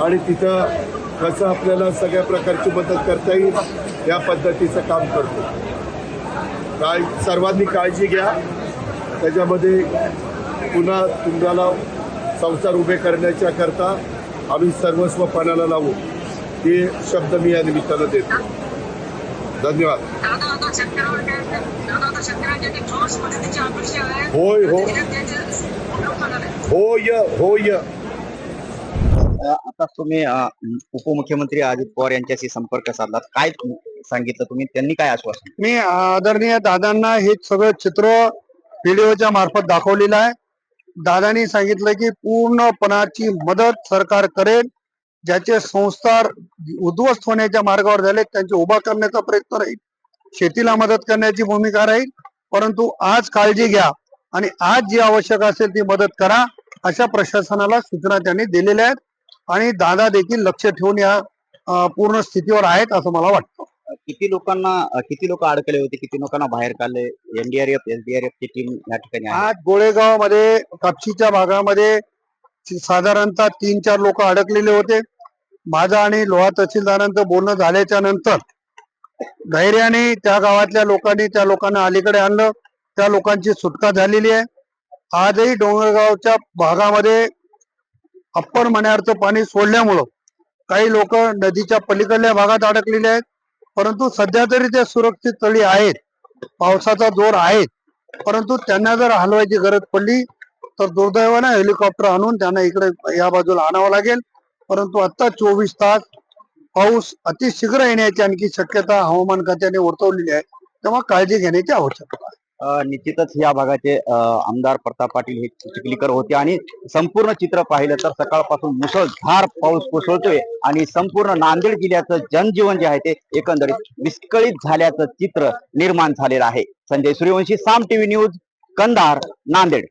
आणि तिथं कसं आपल्याला सगळ्या प्रकारची मदत करता येईल या पद्धतीचं काम करतो. काय सर्वांनी काळजी घ्या. त्याच्यामध्ये पुन्हा तुम्हाला संसार उभे करण्याच्या करता आम्ही सर्वस्व पणाला लावू. हे शब्द मी या निमित्तानं देतो. धन्यवाद. होय, हो. होय होय. आता तुम्ही उपमुख्यमंत्री अजित पवार यांच्याशी संपर्क साधलात. काय सांगितलं तुम्ही? त्यांनी काय आश्वासन? मी आदरणीय दादांना हे सगळं चित्र व्हिडिओच्या मार्फत दाखवलेलं आहे. दादांनी सांगितलं की पूर्णपणाची मदत सरकार करेल ज्याचे संस्कार उद्ध्वस्त होण्याच्या मार्गावर झाले त्यांचे उभा करण्याचा प्रयत्न राहील शेतीला मदत करण्याची भूमिका राहील. परंतु आज काळजी घ्या आणि आज जी आवश्यक असेल ती मदत करा अशा प्रशासनाला सूचना त्यांनी दिलेल्या आहेत. आणि दादा देखील लक्ष ठेवून या पूर्ण स्थितीवर आहेत असं मला वाटतं. किती लोकांना किती लोक अडकले होते किती लोकांना बाहेर काढले? एनडीआरएफ एसडीआरएफ ची टीम या ठिकाणी आज गोळेगावमध्ये कापशीच्या भागामध्ये साधारणतः तीन चार लोक अडकलेले होते. माझं आणि लोहा तहसीलदारांचं बोलणं झाल्याच्यानंतर धैर्याने त्या गावातल्या लोकांनी त्या लोकांना अलीकडे आणलं. त्या लोकांची सुटका झालेली आहे. आजही डोंगरगावच्या भागामध्ये अप्पर मण्यावरचं पाणी सोडल्यामुळं काही लोक नदीच्या पलीकडल्या भागात अडकलेले आहेत. परंतु सध्या तरी ते सुरक्षित तळी आहेत. पावसाचा जोर आहे परंतु त्यांना जर हलवायची गरज पडली तर दुर्दैवानं हेलिकॉप्टर आणून त्यांना इकडे या बाजूला आणावं लागेल. परंतु आता चोवीस तास पाऊस अतिशीघ्र येण्याची आणखी शक्यता हवामान खात्याने वर्तवलेली आहे. तेव्हा काळजी घेण्याची आवश्यकता निश्चितच या भागाचे आमदार प्रताप पाटील हे चिखलीकर होते आणि संपूर्ण चित्र पाहिलं तर सकाळपासून मुसळधार पाऊस कोसळतोय आणि संपूर्ण नांदेड जिल्ह्याचं जनजीवन जे आहे ते एकंदरीत विस्कळीत झाल्याचं चित्र निर्माण झालेलं आहे. Sanjay Suryavanshi Saam TV news Kandhar Nanded.